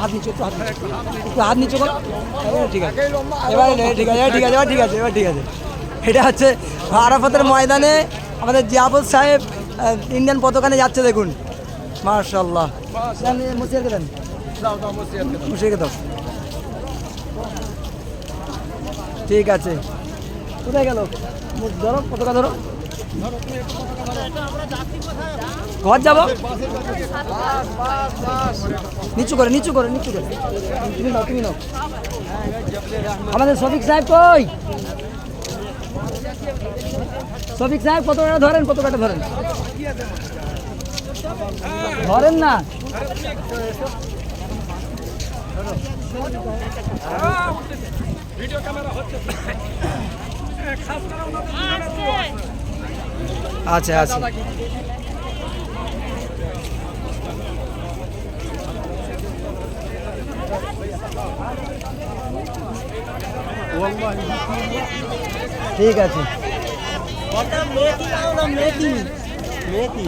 হাত নিচু একটু হাত নিচু। একটু হাত নিচু করো ঠিক আছে। এবার ঠিক আছে ঠিক আছে এবার ঠিক আছে এবার ঠিক আছে। এটা হচ্ছে আরাফাতের ময়দানে আমাদের জিয়াবুল সাহেব ইন্ডিয়ান পতাকানে যাচ্ছে দেখুন। মার্শাল্লাহ মুসিয়ারকে দেন মুসিয়ারকে দাও ঠিক আছে। কোথায় গেল? ধরো পতাকা ধরো। ঘর যাব? নিচু করে নিচু করে নিচু করে। তুমি নাও তুমি নাও। আমাদের শফিক সাহেব কই? শফিক সাহেব পতাকাটা ধরেন পতাকাটা ধরেন? ধরেন না। আচ্ছা আচ্ছা ঠিক আছে। মেথি মেথি